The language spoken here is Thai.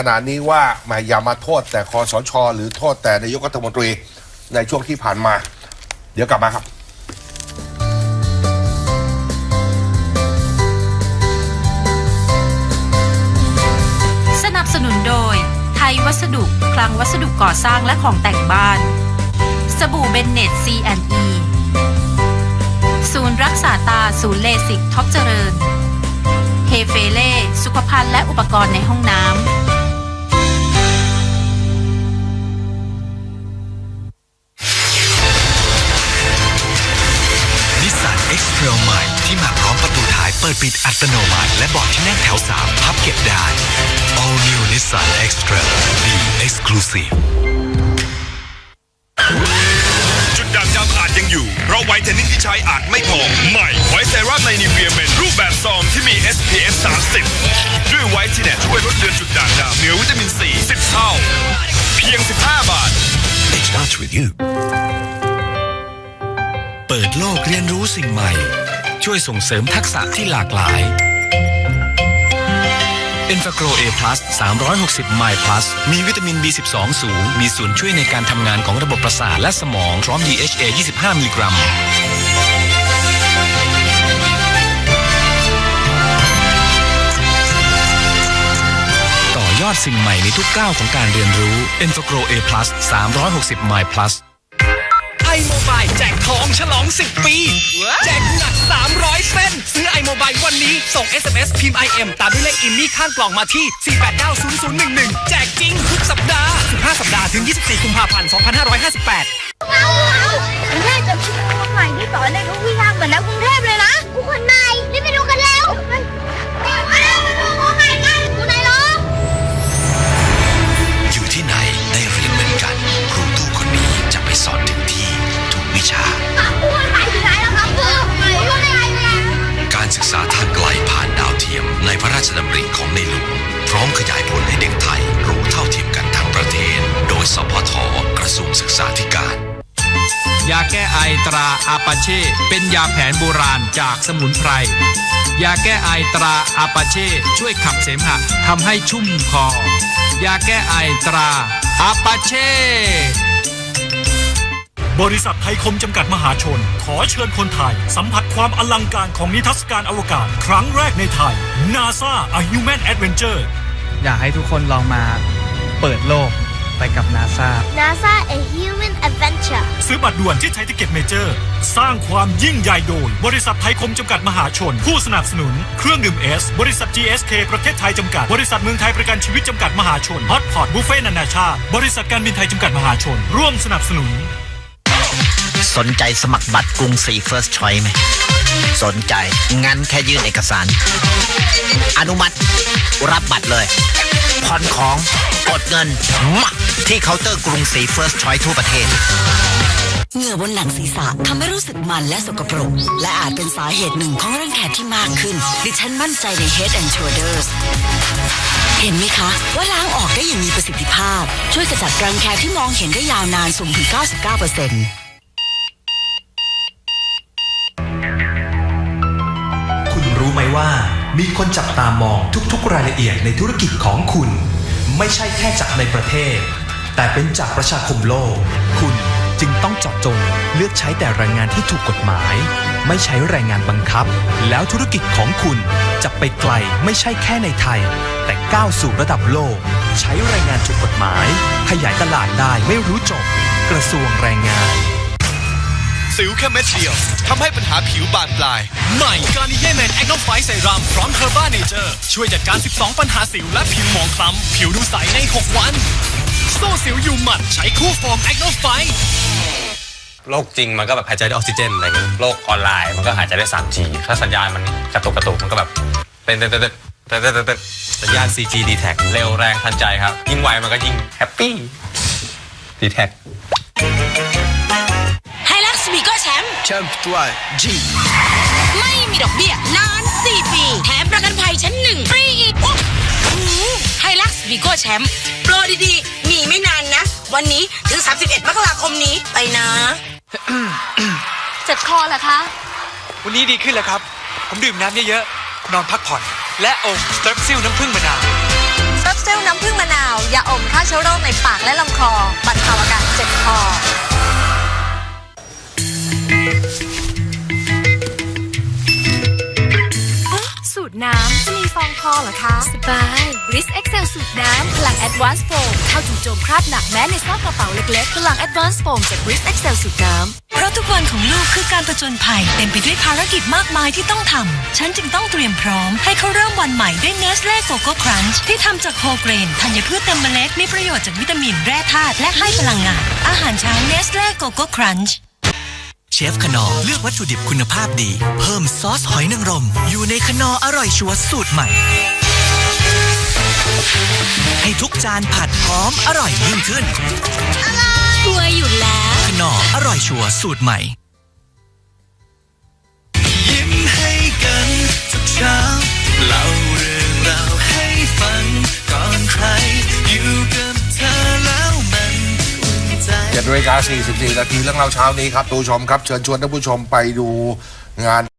ขณะนี้ว่ามาอย่ามาโทษแต่คอสช หรือโทษแต่นายกรัฐมนตรีในช่วงที่ผ่านมา เดี๋ยวกลับมาครับ สนับสนุนโดย ไทยวัสดุ คลังวัสดุก่อสร้างและของแต่งบ้าน สบู่เบนเนต C&E ศูนย์รักษาตาศูนย์เลสิกท็อปเจริญเฮเฟเล่สุขภัณฑ์และอุปกรณ์ในห้องน้ำายเปิดปิดอัตโนมัติ และเบาะที่นั่งแถว 3 พับเก็บได้ All New Nissan X-Trail Be Exclusive จุดด่างดำอาจยังอยู่ เพราะไวท์เทนนิ่งที่ใช้อาจไม่พอใหม่ไวท์เซรั่มในนิเวียเป็นรูปแบบซองที่มี SPF 30 ด้วยไวท์ที่แนช่วยลดเลือนจุดด่างดำเหนือวิตามินซี10 เท่า เพียง 15 บาท It starts with you เปิดโลกเรียนรู้สิ่งใหม่ ช่วยส่งเสริมทักษะที่หลากหลาย e n f a g r o A 360 My Plus มีวิตามิน B12 สูง มีส่วนช่วยในการทำงานของระบบประสาทและสมอง พร้อม DHA 25 มิลลิกรัมต่อยอดสิ่งใหม่ในทุกก้าวของการเรียนรู้ e n f a g r o A 360 My Plus ไอโมบายแจกทองฉลอง 10 ปี แจกหนัก 300 เส้น ซื้อไอโมบายวันนี้ ส่ง SMS พิมพ์ IM ตามด้วยเลขอินนี่ข้างกล่องมาที่ 4890011 แจกจริงทุกสัปดาห์ 15 สัปดาห์ถึง 24 กุมภาพันธ์ 2558 เอาเอากรุงเทพจะมีครูคนใหม่ที่สอนเด็กทุก ชดำริของในหลวง พร้อมขยายผลให้เด็กไทยรู้เท่าเทียมกันทั้งประเทศ โดยสพทกระทรวงศึกษาธิการยาแก้ไอตราอาปาเช่เป็นยาแผนโบราณจากสมุนไพร ยาแก้ไอตราอาปาเช่ช่วยขับเสมหะทำให้ชุ่มคอ ยาแก้ไอตราอาปาเช่ บริษัทไทยคมจำกัดมหาชน ขอเชิญคนไทย สัมผัสความอลังการของนิทรรศการอวกาศ ครั้งแรกในไทย NASA A Human Adventure อยากให้ทุกคนลองมาเปิดโลกไปกับนาซา NASA a human adventure ซื้อบัตรด่วนที่ไทยทิเก็ตเมเจอร์ สร้างความยิ่งใหญ่โดย บริษัทไทยคมจำกัดมหาชน ผู้สนับสนุน เครื่องดื่มเอส บริษัท GSK ประเทศไทยจำกัด บริษัทเมืองไทยประกันชีวิตจำกัดมหาชนฮอตพอตบุฟเฟ่นานาชาติ บริษัทการบินไทยจำกัดมหาชน ร่วมสนับสนุน สนใจสมัครบัตรกรุงศรี First Choice ไหม สนใจ งั้นแค่ยื่นเอกสาร อนุมัติ รับบัตรเลย ผ่อนของ กดเงินมาที่เคาน์เตอร์กรุงศรี First Choice ทั่วประเทศเหงื่อบนหนังศีรษะทำให้รู้สึกมันและสกปรก และอาจเป็นสาเหตุหนึ่งของรังแคที่มากขึ้น ดิฉันมั่นใจใน Head and Shoulders เห็นไหมคะ ว่าล้างออกได้อย่างมีประสิทธิภาพ ช่วยกระจัดรังแคที่มองเห็นได้ยาวนานสูงถึง 99% ว่า มีคนจับตามองทุกๆ รายละเอียดในธุรกิจของคุณ ไม่ใช่แค่จากในประเทศ แต่เป็นจากประชาคมโลก คุณจึงต้องเจาะจงเลือกใช้แต่แรงงานที่ถูกกฎหมาย ไม่ใช้แรงงานบังคับ แล้วธุรกิจของคุณจะไปไกลไม่ใช่แค่ในไทย แต่ก้าวสู่ระดับโลก ใช้แรงงานถูกกฎหมาย ขยายตลาดได้ไม่รู้จบ กระทรวงแรงงาน สิวแค่เม็ดเดียวทำให้ปัญหาผิวบานปลาย ใหม่การนิเยแมนแอคโนไฟไซรัมพร้อมเฮอร์บ้าเนเจอร์ช่วยจัดการ 12 ปัญหาสิวและผิวหมองคล้ำผิวดูใสใน 6 วัน โซ่สิวอยู่หมัดใช้คู่ฟองแอคโนไฟโรคจริงมันก็แบบหายใจด้วยออกซิเจนอะไรเงี้ยโรคออนไลน์มันก็หายใจได้ 3G ถ้าสัญญาณมันกระตุกกระตุกมันก็แบบเป็นเต้นสัญญาณ 4G d t a c เร็วแรงทันใจครับ ยิ่งไวมันก็ยิ่งแฮปปี้ d t a c ก้แชมป์แชมป์ตัวจีไม่มีดอกเบี้ยนาน4ปี แถมประกันภัยชั้นหนึ่งฟรีอีกไฮลักซ์วีโก้แชมป์โปรดีๆ มีไม่นานนะ วันนี้ถึง 31 มกราคมนี้ไปนะ เจ็บคอเหรอคะ วันนี้ดีขึ้นแล้วครับ ผมดื่มน้ำเยอะๆ นอนพักผ่อน และอมสเตรปซิลน้ำผึ้งมะนาวซับเจลน้ำผึ้งมะนาว ยาอมฆ่าเชื้อโรคในปากและลำ สูตรน้ำจะมีฟองพอเหรอคะ สบาย Bliss Excel สูตรน้ำพลัง Advanced Foam เข้าจู่โจมคราบหนักแม้ในซอกกระเป๋าเล็กๆ พลัง Advanced Foam จาก Bliss Excel สูตรน้ำ เพราะทุกวันของลูกคือการผจญภัยเต็มไปด้วยภารกิจมากมายที่ต้องทำ ฉันจึงต้องเตรียมพร้อม ให้เขาเริ่มวันใหม่ด้วยเนสเล่โกโก้ครันช์ที่ทำจากโฮเกรนธัญพืชเต็มเมล็ดมีประโยชน์จากวิตามินแร่ธาตุและให้พลังงาน อาหารเช้าเนสเล่โกโก้ครันช์ เชฟขนอเลือกวัตถุดิบคุณภาพดี เพิ่มซอสหอยนางรม อยู่ในขนออร่อยชัวร์สูตรใหม่ ให้ทุกจานผัดหอมอร่อยยิ่งขึ้นชัวร์อยู่แล้ว ขนออร่อยชัวร์สูตรใหม่ ยิ้มให้กันทุกเช้าเล่า นาฬิกา44นาทีเรื่องเราเช้านี้ครับผู้ชมครับ เชิญชวนท่านผู้ชมไปดูงาน